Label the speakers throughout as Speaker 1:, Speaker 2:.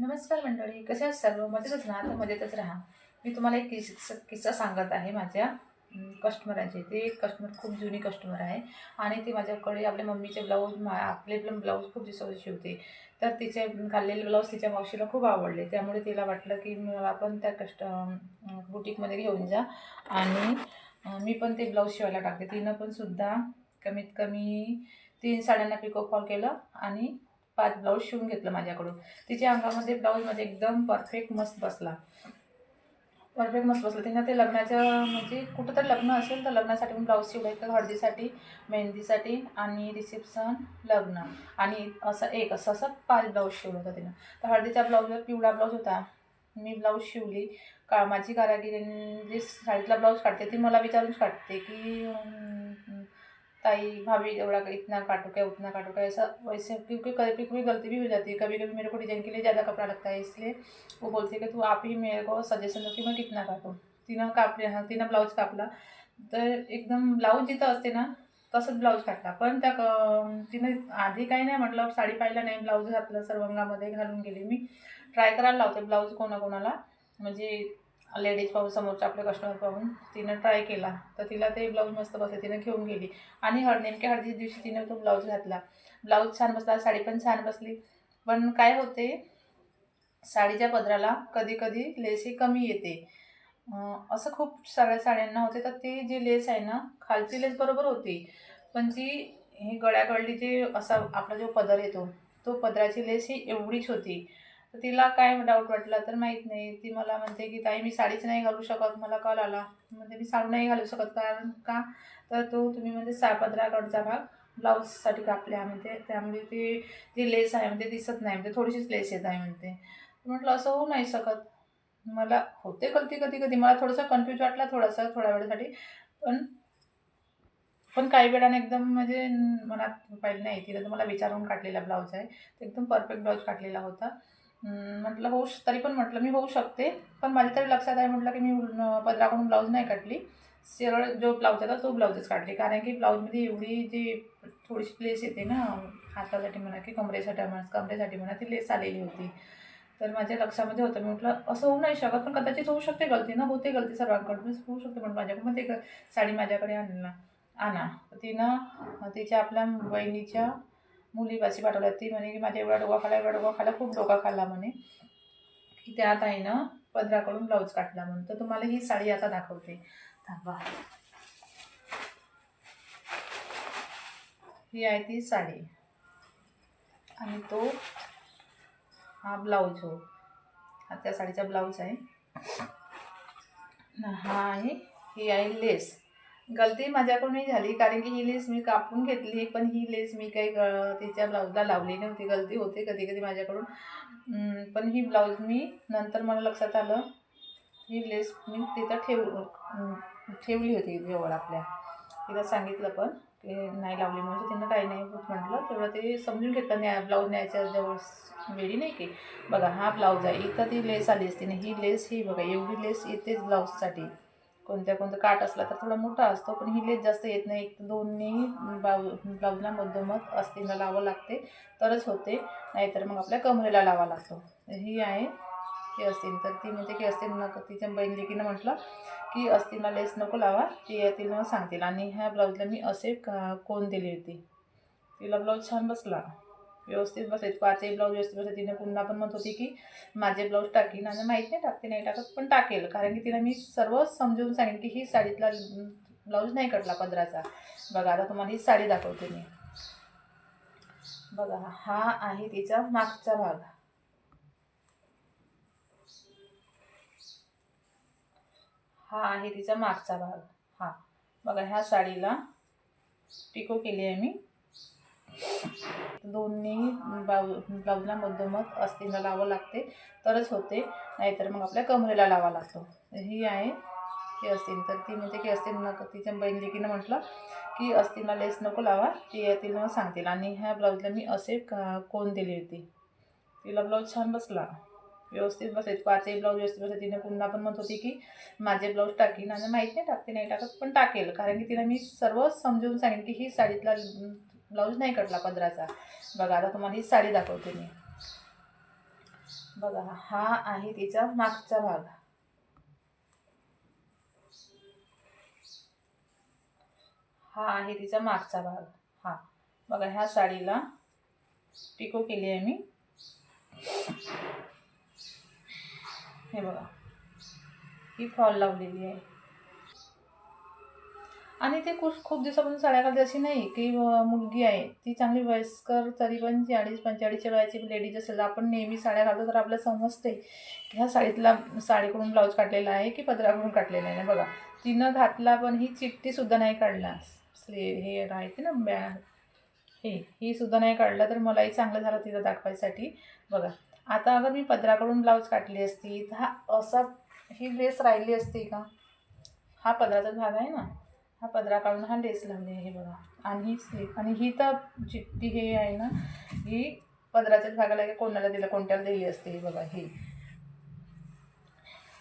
Speaker 1: नमस्कार मंडळी कसे आहात सर्व? मजेतच राहा तर मजेतच राहा. मी तुम्हाला एक किस्सा किस्सा सांगत आहे माझ्या कस्टमरांचे ते एक कस्टमर खूप जुनी कस्टमर आहे आणि ती माझ्याकडे आपल्या मम्मीचे ब्लाऊज मा आपले पण ब्लाऊज खूप दिवसावर शिवते तर तिचे घाललेले ब्लाऊज तिच्या मावशीला खूप आवडले. त्यामुळे तिला वाटलं की मला पण त्या कस्ट बुटीकमध्ये घेऊन जा आणि मी पण ते ब्लाऊज शिवायला टाकते. तिनं पण सुद्धा कमीत कमी तीन साड्यांना पिको फॉल केलं आणि पाच ब्लाऊज शिवून घेतलं माझ्याकडून. तिच्या अंगामध्ये ब्लाऊजमध्ये एकदम परफेक्ट मस्त बसला. परफेक्ट मस्त बसला. तिनं ते लग्नाचं म्हणजे कुठं तर लग्न असेल तर लग्नासाठी पण ब्लाऊज शिवलं. तर हळदीसाठी मेहंदीसाठी आणि रिसेप्शन लग्न. आणि असं एक असं असं पाच ब्लाऊज शिवलं होतं तिनं. तर हळदीच्या ब्लाऊजवर पिवळा ब्लाऊज होता. मी ब्लाऊज शिवली. का माझी कारागिरी जे साडीतला ब्लाऊज काढते ती मला विचारूनच काढते की ताई भाभी एवड़ा इतना काटो क्या उतना काटो क्या? ऐसा वैसे क्योंकि कभी कभी गलती भी हो जाती है। कभी कभी मेरे को डिजाइन के लिए ज़्यादा कपड़ा लगता है इसलिए वो बोलती है कि तू आप ही मेरे को सजेशन दो कि मैं कितना काटूं। तिनं कापले हा तिनं ब्लाऊज कापला। तर एकदम ब्लाऊज जिथं असते ना तसंच ब्लाऊज काढला पण त्या क- तिनं आधी काही नाही म्हटलं साडी पाहिलं नाही ब्लाऊज घातलं सर्वंगामध्ये घालून गेली मी. ट्राय करायला लावते ब्लाऊज कोणाकोणाला. म्हणजे लेडीज पाहून समोरच्या आपले कस्टमर पाहून तिनं ट्राय केला. तर तिला ते ब्लाऊज मस्त बसले तिनं घेऊन गेली. आणि हळ नेमक्या हळदीच्या दिवशी तिनं तो ब्लाऊज घातला. ब्लाऊज छान बसला साडी पण छान बसली. पण काय होते साडीच्या पदराला कधी कधी लेस ही कमी येते. असं खूप सगळ्या साड्यांना होते. तर ती जी लेस आहे ना खालची लेस बरोबर होती. पण ती ही गळ्यागळली जी असा आपला जो पदर येतो तो पदराची लेस ही एवढीच होती. तर तिला काय डाऊट वाटला तर माहीत नाही. ती मला म्हणते की ताई मी साडीच नाही घालू शकत. मला कॉल आला. म्हणजे मी साडी नाही घालू शकत. कारण का? तर तो तुम्ही म्हणजे सा पदराकडचा भाग. ब्लाऊजसाठी कापल्या म्हणते त्यामुळे ती ती लेस आहे. म्हणते दिसत नाही. म्हणते थोडीशीच लेस येत आहे. म्हणते. म्हटलं असं होऊ नाही शकत. मला होते गलती कधी कधी. मला थोडंसं कन्फ्यूज वाटला थोडासा थोड्या वेळासाठी. पण पण काही वेळाने एकदम म्हणजे मनात पाहिलं नाही तिला तर मला विचारून काढलेला ब्लाऊज आहे. तो एकदम परफेक्ट ब्लाऊज काढलेला होता. म्हटलं होऊ श- तरी पण म्हटलं मी होऊ शकते. पण माझ्या तरी लक्षात आहे म्हटलं की मी पदराकडून ब्लाऊज नाही काढली सरळ जो ब्लाऊज होता तो ब्लाऊजच काढली कारण की ब्लाऊजमध्ये एवढी जी थोडीशी प्लेस येते ना हातासाठी म्हणा की कमरेसाठी म्हणा कमरेसाठी म्हणा ती लेस आलेली होती. तर माझ्या लक्षामध्ये होतं. मी म्हटलं असं होऊ नाही शकत पण कदाचित होऊ शकते गलती ना होते गलती सर्वांकडून होऊ शकते. पण माझ्याकडून ते साडी माझ्याकडे आणला आणा. तर तिनं तिच्या आपल्या बहिणीच्या मुलीपाशी पाठवल्या ती म्हणे की माझ्या एवढा डोका खाला एवढा डोका खाला खूप डोका खाल्ला म्हणे. की त्या ताईनं पदराकडून ब्लाऊज काढला म्हणून. तर तुम्हाला ही साडी आता दाखवते. थांबा. ही आहे ती साडी. आणि तो हा ब्लाऊज हो. हा त्या साडीचा ब्लाऊज आहे. हा आहे ही आहे लेस. गलती माझ्याकडूनही झाली कारण की ही लेस मी कापून घेतली पण ही लेस मी काही ग तिच्या ब्लाऊजला लावली नव्हती गलती होते कधी कधी माझ्याकडून. पण ही ब्लाऊज मी नंतर मला लक्षात आलं ही लेस मी तिथं ठेव ठेवली होती जवळ आपल्या. तिला सांगितलं पण की नाही लावली म्हणजे तिनं काही नाही होत म्हटलं. तेवढं ते समजून घेतलं न्या ब्लाऊज न्यायच्या जवळ वेळी नाही की. बघा हा ब्लाऊज आहे इथं ती लेस आली असते ही लेस ही बघा एवढी लेस येतेच ब्लाऊजसाठी. कोणत्या कोणत्या काट असला तर थोडा मोठा असतो पण ही लेस जास्त येत नाही. एक तर दोन्ही ब्लाऊ ब्लाऊजला मधोमध अस्तीला लावावं लागते तरच होते. नाहीतर मग आपल्या कमरेला लावा लागतो. ही आहे ती असतील तर ती म्हणते की असतील नको तिच्या बहीण म्हटलं की अस्तीला लेस नको लावा ती येतील मग सांगतील. आणि ह्या ब्लाऊजला मी असे का कोण दिली होती? तिला ब्लाऊज छान बसला. व्यवस्थित बसायचं. पाचही ब्लाऊज व्यवस्थित बसायचं. तिने पुन्हा पण म्हणत होती की माझे ब्लाऊज टाकीन आणि माहीत नाही टाकते नाही टाकत पण टाकेल. कारण की तिला मी सर्व समजून सांगेन की ही साडीतला ब्लाऊज नाही कटला पदराचा. बघा आता तुम्हाला ही साडी दाखवते मी. बघा हा आहे तिचा मागचा भाग. हा आहे तिचा मागचा भाग. हा. बघा ह्या साडीला पिको केली आहे मी. दोन्ही ब्लाऊ ब्लाऊजला मधोमध अस्तीला लावावं लागते. तरच होते. नाहीतर मग आपल्या कमरेला लावा लागतो. ही आहे की असतील तर ती म्हणते की असतील नको तिच्या बहीण लेकीनं म्हटलं की अस्तीला लेस नको लावा. ती येतील मग सांगतील. आणि ह्या ब्लाऊजला मी असे का कोण दिली होती? तिला ब्लाऊज छान बसला. व्यवस्थित बसायचं पाचही ब्लाऊज व्यवस्थित बसायचं तिने पुन्हा पण म्हणत होती की माझे ब्लाऊज टाकीन. आणि माहीत नाही टाकते नाही टाकत पण टाकेल. कारण की तिला मी सर्व समजून सांगेन की ही साडीतला ब्लाऊज नाही कटला पदराचा. बघा आता तुम्हाला ही साडी दाखवते मी. बघा हा आहे तिचा मागचा भाग. हा आहे तिचा मागचा भाग. हा. बघा ह्या साडीला पिको केली आहे मी. हे बघा ही फॉल लावलेली आहे. आणि ते खूप खूप दिवसापासून साड्या घालते अशी नाही की मुलगी आहे. ती चांगली वयस्कर तरी पण चाळीस पंचेचाळीसच्या वयाची लेडीज असेल तर आपण नेहमी साड्या घालतो तर आपल्याला समजते की ह्या साडीतला साडीकडून ब्लाऊज काढलेला आहे की पदराकडून काढलेला आहे बघा. तिनं घातला पण ही चिठ्ठीसुद्धा नाही काढला. स्ले हे राहते ना बॅ हे ही सुद्धा नाही काढला तर मलाही चांगलं झालं तिला दाखवायसाठी. बघा. आता अगर मी पदराकडून ब्लाऊज काढली असती तर हा असा ही लेस राहिली असती का? हा पदराचा भाग आहे ना. हा पदरा काढून हा लेस लावली आहे बघा. आणि ही स्लीप आणि ही तर चिट्टी हे आहे ना ही पदराच्याच भागाला की कोणाला दिलं कोणत्याला दिली असते ही बघा ही.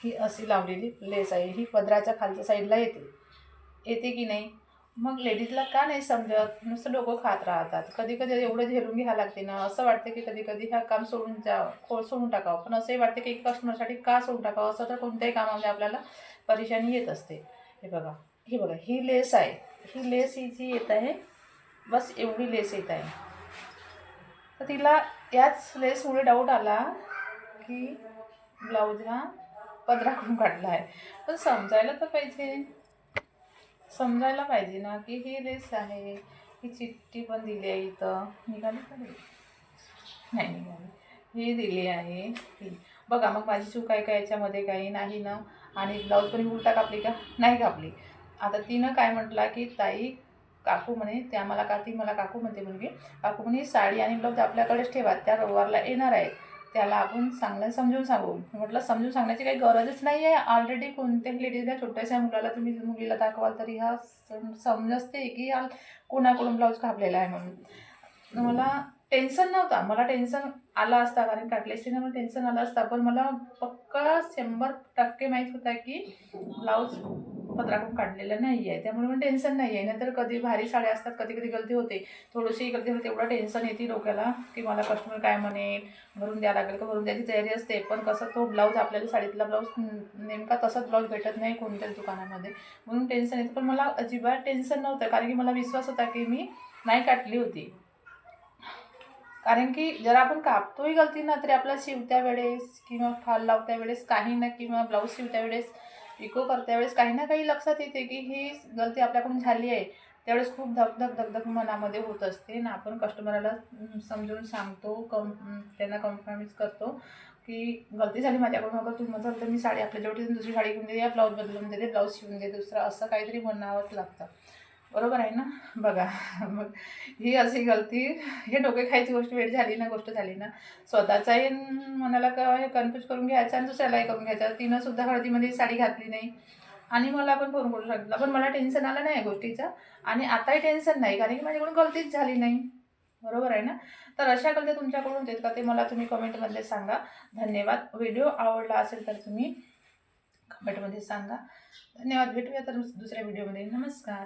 Speaker 1: ही अशी लावलेली लेस आहे. ही पदराच्या खालच्या साईडला येते. येते की नाही? मग लेडीजला का नाही समजत? नुसतं डोकं खात राहतात. कधी कधी एवढं झेलून घ्यावं लागते ना. असं वाटतं की कधी कधी ह्या काम सोडून जा खोड सोडून टाकावं. पण असंही वाटतं की कस्टमरसाठी का सोडून टाकावं? असं तर कोणत्याही कामामध्ये आपल्याला परेशानी येत असते. हे बघा. हे बघा ही लेस आहे. ही लेस ही जी येत आहे बस एवढी लेस येत आहे. तर तिला याच लेसमुळे डाऊट आला की ब्लाऊज हा पदराकडून काढला आहे. पण समजायला तर पाहिजे. समजायला पाहिजे ना की ही लेस आहे. ही चिठ्ठी पण दिली आहे इथं. निघाली का नाही निघाली. ही दिली आहे. ही. बघा मग माझी चूक आहे का याच्यामध्ये काही नाही ना? आणि ब्लाऊज पण उलटा कापली का? नाही कापली. आता तिनं काय म्हटलं की ताई काकू म्हणे त्या मला का ती मला काकू म्हणते मुलगी. काकू म्हणे साडी आणि ब्लाऊज आपल्याकडेच ठेवा त्या रविवारला येणार आहेत. त्याला आपण चांगलं समजून सांगू. म्हटलं समजून सांगण्याची काही गरजच नाही आहे. ऑलरेडी कोणत्याही लेडीजला छोट्याशा मुलाला तुम्ही मुलीला दाखवाल तरी हा सम- समजते की हा कोणाकडून ब्लाऊज कापलेला आहे म्हणून. मला टेन्शन नव्हता. मला टेन्शन आला असता कारण काटली मला टेन्शन आलं असता. पण मला पक्का शंभर टक्के माहीत होता की ब्लाऊज पत्राकडून काढलेलं नाही आहे त्यामुळे पण टेन्शन नाही आहे नाहीतर कधी भारी साड्या असतात कधी कधी गलती होते. थोडीशी गलती होते एवढं टेन्शन येते डोक्याला की मला कस्टमर काय म्हणेल भरून द्यावं लागेल का भरून द्यायची तयारी असते. पण कसं तो ब्लाऊज आपल्याला साडीतला ब्लाऊज नेमका तसाच ब्लाऊज भेटत नाही कोणत्याच दुकानामध्ये. म्हणून टेन्शन येतं. पण मला अजिबात टेन्शन नव्हतं. कारण की मला विश्वास होता की मी नाही काटली होती. कारण की जर आपण कापतोही गलती ना तरी आपल्याला शिवत्या वेळेस किंवा फाल लावत्या वेळेस काही ना किंवा ब्लाऊज शिवत्या वेळेस इको करत्या वेळेस काही ना काही लक्षात येते की ही गलती आपल्याकडून झाली आहे. त्यावेळेस खूप धकधक धकधक मनामध्ये होत असते ना आपण कस्टमरला समजून सांगतो कम त्यांना कन्फर्मिज करतो की गलती झाली माझ्याकडून. अगं तू म्हटलं तर मी साडी आपल्या जेवढी दुसरी साडी घेऊन देते या ब्लाऊज बदलून देते ब्लाऊज शिवून दे दुसरं असं काहीतरी म्हणावंच लागतं. बरोबर आहे ना? बघा मग ही अशी गलती हे डोके खायची गोष्ट वेळ झाली ना गोष्ट झाली ना. स्वतःचाही मनाला क हे कन्फ्यूज करून घ्यायचं आणि दुसऱ्यालाही करून घ्यायचं. तिनं सुद्धा हळदीमध्ये साडी घातली नाही. आणि मला पण फोन करू सांगितलं पण मला टेन्शन आलं नाही या गोष्टीचं. आणि आताही टेन्शन नाही कारण की माझ्याकडून गलतीच झाली नाही. बरोबर आहे ना? तर अशा गलत्या तुमच्याकडून होतात का ते मला तुम्ही कमेंटमध्ये सांगा. धन्यवाद. व्हिडिओ आवडला असेल तर तुम्ही कमेंटमध्ये सांगा. धन्यवाद. भेटूया तर दुसऱ्या व्हिडिओमध्ये. नमस्कार.